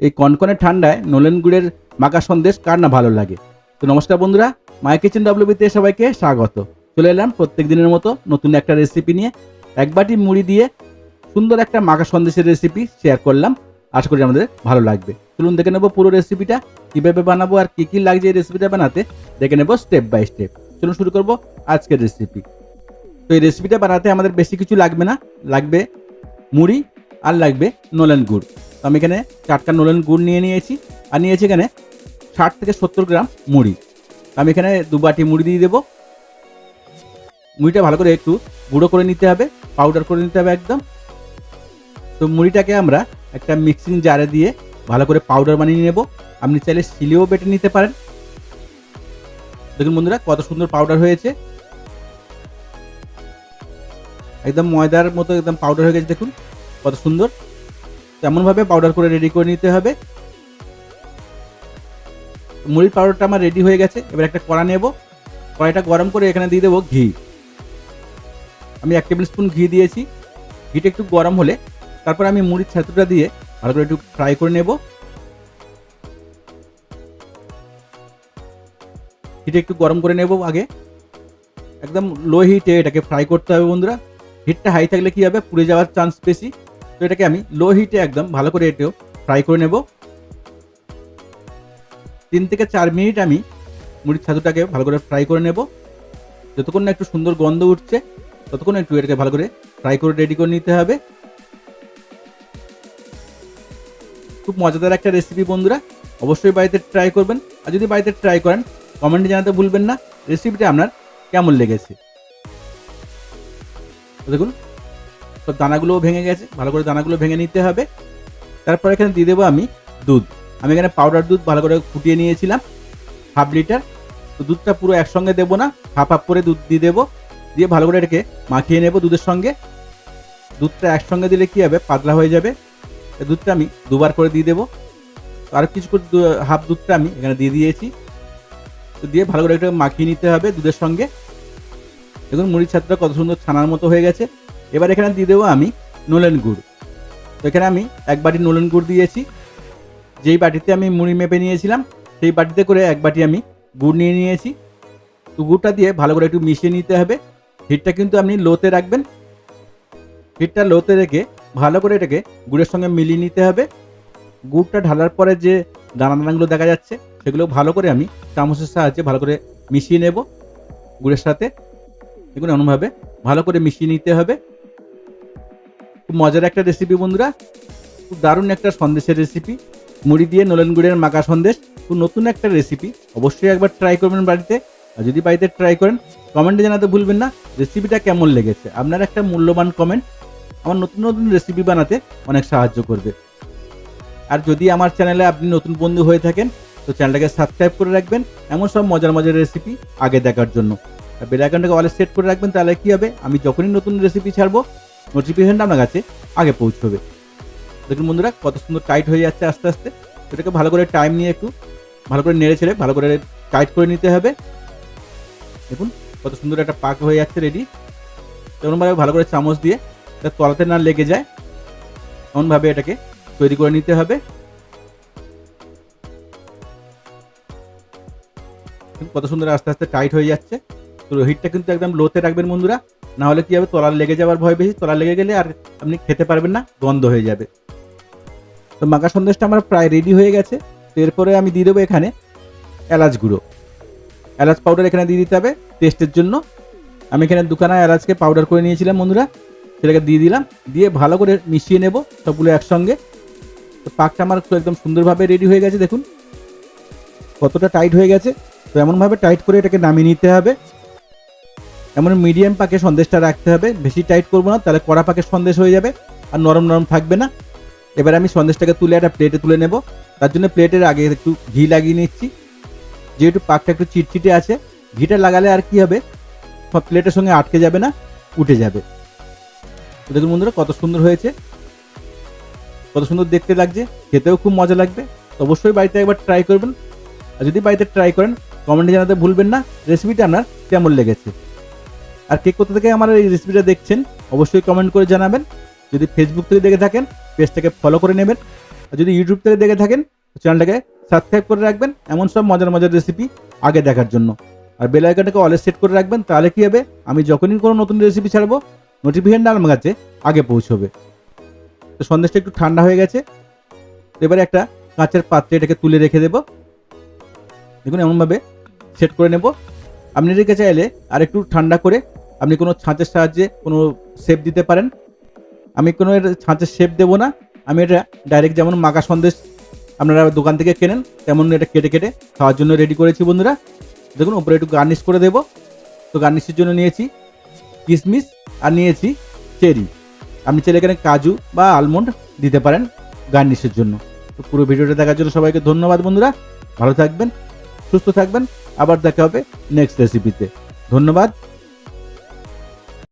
এই কনকনে ঠান্ডায় নলেন গুড়ের মাখা সন্দেশ কার না ভালো লাগে? তো নমস্কার বন্ধুরা মাই কিচেন ডাব্লিউবিতে সবাইকে স্বাগত। চলে এলাম প্রত্যেক দিনের মতো নতুন একটা রেসিপি নিয়ে। এক বাটি মুড়ি দিয়ে সুন্দর একটা মাখা সন্দেশের রেসিপি শেয়ার করলাম। আশা করি আমাদের ভালো লাগবে। চলুন দেখে নেব পুরো রেসিপিটা কীভাবে বানাবো আর কী কী লাগছে এই রেসিপিটা বানাতে। দেখে নেব স্টেপ বাই স্টেপ চলুন শুরু করব আজকের রেসিপি তো এই রেসিপিটা বানাতে আমাদের বেশি কিছু লাগবে না। লাগবে মুড়ি আর লাগবে নলেন গুড়। আমি এখানে চারটা নলেন গুড় নিয়ে নিয়েছি। আর নিয়েছি এখানে ষাট থেকে সত্তর গ্রাম মুড়ি। আমি এখানে দু বাটি মুড়ি দিয়ে দেবো। মুড়িটা ভালো করে একটু গুঁড়ো করে নিতে হবে পাউডার করে নিতে হবে একদম। তো মুড়িটাকে আমরা একটা মিক্সিং জারে দিয়ে ভালো করে পাউডার বানিয়ে নেব। আপনি চাইলে শিলেও বেটে নিতে পারেন। দেখুন বন্ধুরা, কত সুন্দর পাউডার হয়েছে। একদম ময়দার মতো একদম পাউডার হয়ে গেছে, দেখুন। কত সুন্দর। তেমনভাবে পাউডার করে রেডি করে নিতে হবে। মুড়ির পাউডারটা আমার রেডি হয়ে গেছে, এবার একটা কড়া নেব। কড়াইটা গরম করে এখানে দিয়ে দেবো ঘি। আমি এক টেবিল স্পুন ঘি দিয়েছি। ঘিটা একটু গরম হলে তারপর আমি মুড়ির ছাতুটা দিয়ে ভালো করে একটু ফ্রাই করে নেব। ঘিটা একটু গরম করে নেব আগে। একদম লো হিটে এটাকে ফ্রাই করতে হবে বন্ধুরা। হিটটা হাই থাকলে কি হবে? পুড়ে যাওয়ার চান্স বেশি। তো এটাকে আমি লো হিটে একদম ভালো করে এটাও ফ্রাই করে নেব। তিন থেকে চার মিনিট আমি মুড়ির ছাতুটাকে ভালো করে ফ্রাই করে নেব। যতক্ষণ না একটু সুন্দর গন্ধ উঠছে, ততক্ষণ একটু এটাকে ভালো করে ফ্রাই করে রেডি করে নিতে হবে। খুব মজাদার একটা রেসিপি বন্ধুরা, অবশ্যই বাড়িতে ট্রাই করবেন। আর যদি বাড়িতে ট্রাই করেন কমেন্টে জানাতে ভুলবেন না। রেসিপিটা আপনার কেমন লেগেছে? দেখুন সব দানাগুলোও ভেঙে গেছে, ভালো করে দানাগুলো ভেঙে নিতে হবে। তারপর এখানে দিয়ে দেবো আমি দুধ। আমি এখানে পাউডার দুধ ভালো করে ফুটিয়ে নিয়েছিলাম হাফ লিটার তো দুধটা পুরো একসঙ্গে দেবো না হাফ হাফ করে দুধ দিয়ে দেবো। দিয়ে ভালো করে এটাকে মাখিয়ে নেব দুধের সঙ্গে। দুধটা একসঙ্গে দিলে কী হবে, পাতলা হয়ে যাবে। দুধটা আমি দুবার করে দিয়ে দেবো। আর কিছু করে হাফ দুধটা আমি এখানে দিয়ে দিয়েছি। তো দিয়ে ভালো করে এটা মাখিয়ে নিতে হবে দুধের সঙ্গে। দেখুন মুড়ির ছাতুটা কত সুন্দর ছানার মতো হয়ে গেছে। এবার এখানে দিয়ে দেবো আমি নলেন গুড়। তো এখানে আমি এক বাটি নলেন গুড় দিয়েছি। যেই বাটিতে আমি মুড়ি মেপে নিয়েছিলাম, সেই বাটিতে করে এক বাটি আমি গুড় নিয়ে নিয়েছি। তো গুড়টা দিয়ে ভালো করে একটু মিশিয়ে নিতে হবে। হিটটা কিন্তু আপনি লোতে রাখবেন। হিটটা লোতে রেখে ভালো করে এটাকে গুড়ের সঙ্গে মিলিয়ে নিতে হবে। গুড়টা ঢালার পরে যে দানা দানাগুলো দেখা যাচ্ছে, সেগুলো ভালো করে আমি চামচের সাহায্যে ভালো করে মিশিয়ে নেব গুড়ের সাথে। এগুলো এমনভাবে ভালো করে মিশিয়ে নিতে হবে। খুব মজার একটা রেসিপি বন্ধুরা। খুব দারুণ একটা সন্দেশের রেসিপি মুড়ি দিয়ে নলেন গুড়ের মাখা সন্দেশ, খুব নতুন একটা রেসিপি অবশ্যই একবার ট্রাই করবেন বাড়িতে। আর যদি বাড়িতে ট্রাই করেন কমেন্টে জানাতে ভুলবেন না। রেসিপিটা কেমন লেগেছে? আপনার একটা মূল্যবান কমেন্ট আমার নতুন নতুন রেসিপি বানাতে অনেক সাহায্য করবে। আর যদি আমার চ্যানেলে আপনি নতুন বন্ধু হয়ে থাকেন, তো চ্যানেলটাকে সাবস্ক্রাইব করে রাখবেন। এমন সব মজার মজার রেসিপি আগে দেখার জন্য। বেল আইকনটাকে সেট করে রাখবেন, তাহলে কী হবে? আমি যখনই নতুন রেসিপি ছাড়বো নোটিফিকেশনটা আপনার কাছে আগে পৌঁছবে। দেখুন বন্ধুরা, কত সুন্দর টাইট হয়ে যাচ্ছে আস্তে আস্তে। এটাকে ভালো করে টাইম নিয়ে একটু ভালো করে নেড়ে ছেড়ে, ভালো করে টাইট করে নিতে হবে। দেখুন, কত সুন্দর একটা পাক হয়ে যাচ্ছে রেডি তেমনভাবে ভালো করে চামচ দিয়ে এটা তলাতে না লেগে যায়, এমনভাবে এটাকে তৈরি করে নিতে হবে। কত সুন্দর আস্তে আস্তে টাইট হয়ে যাচ্ছে। তো হিটটা কিন্তু একদম লোতে রাখবেন বন্ধুরা। না হলে কি হবে? তলার লেগে যাওয়ার ভয় বেশি। তলার লেগে গেলে আর আপনি খেতে পারবেন না, গন্ধ হয়ে যাবে। তো মাখা সন্দেশটা আমার প্রায় রেডি হয়ে গেছে। তো এরপরে আমি দিয়ে দেবো এখানে এলাচ গুঁড়ো। এলাচ পাউডার এখানে দিয়ে দিতে হবে টেস্টের জন্য। আমি এখানে দোকানে এলাচকে পাউডার করে নিয়েছিলাম বন্ধুরা। সেটাকে দিয়ে দিলাম। দিয়ে ভালো করে মিশিয়ে নেব সবগুলো একসঙ্গে। তো পাকটা আমার একদম সুন্দরভাবে রেডি হয়ে গেছে, দেখুন। কতটা টাইট হয়ে গেছে। তো এমনভাবে টাইট করে এটাকে নামিয়ে নিতে হবে। এমন মিডিয়াম পাকে সন্দেশটা রাখতে হবে, বেশি টাইট করব না, তাহলে কড়া পাকের সন্দেশ হয়ে যাবে আর নরম নরম থাকবে না। এবার আমি সন্দেশটাকে তুলে একটা প্লেটে তুলে নেব। তার জন্য প্লেটের আগে একটু ঘি লাগিয়ে নিচ্ছি। যেহেতু পাকটা একটু চিটচিটে আছে, ঘিটা লাগালে আর কি হবে? সব প্লেটের সঙ্গে আটকে যাবে না, উঠে যাবে। দেখুন বন্ধুরা, কত সুন্দর হয়েছে। কত সুন্দর দেখতে লাগছে, খেতেও খুব মজা লাগবে। অবশ্যই বাড়িতে একবার ট্রাই করবেন। আর যদি বাড়িতে ট্রাই করেন কমেন্টে জানাতে ভুলবেন না। রেসিপিটা আপনার কেমন লেগেছে? আর কে কোথা থেকে আমার এই রেসিপিটা দেখছেন, অবশ্যই কমেন্ট করে জানাবেন। যদি ফেসবুক থেকে দেখে থাকেন পেজটাকে ফলো করে নেবেন। আর যদি ইউটিউব থেকে দেখে থাকেন চ্যানেলটাকে সাবস্ক্রাইব করে রাখবেন। এমন সব মজার মজার রেসিপি আগে দেখার জন্য। আর বেল আইকনটাকে অলে সেট করে রাখবেন, তাহলে কী হবে? আমি যখনই কোনো নতুন রেসিপি ছাড়বো নোটিফিকেশনটা আমার কাছে আগে পৌঁছবে। তো সন্দেশটা একটু ঠান্ডা হয়ে গেছে। এবারে একটা কাঁচের পাত্রে এটাকে তুলে রেখে দেবো। দেখুন, এমনভাবে সেট করে নেব। আপনি রেখে চাইলে আর একটু ঠান্ডা করে আপনি কোনো ছাঁচের সাহায্যে কোনো শেপ দিতে পারেন। আমি কোনো ছাঁচের শেপ দেবো না। আমি এটা ডাইরেক্ট যেমন মাখা সন্দেশ আপনারা দোকান থেকে কেনেন, তেমন এটা কেটে কেটে খাওয়ার জন্য রেডি করেছি বন্ধুরা। দেখুন, উপরে একটু গার্নিশ করে দেবো। তো গার্নিশের জন্য নিয়েছি কিশমিশ আর নিয়েছি চেরি। আপনি চাইলে এখানে কাজু বা আলমন্ড দিতে পারেন গার্নিশের জন্য। তো পুরো ভিডিওটা দেখার জন্য সবাইকে ধন্যবাদ বন্ধুরা। ভালো থাকবেন। সুস্থ থাকবেন। আবার দেখা হবে নেক্সট রেসিপিতে ধন্যবাদ।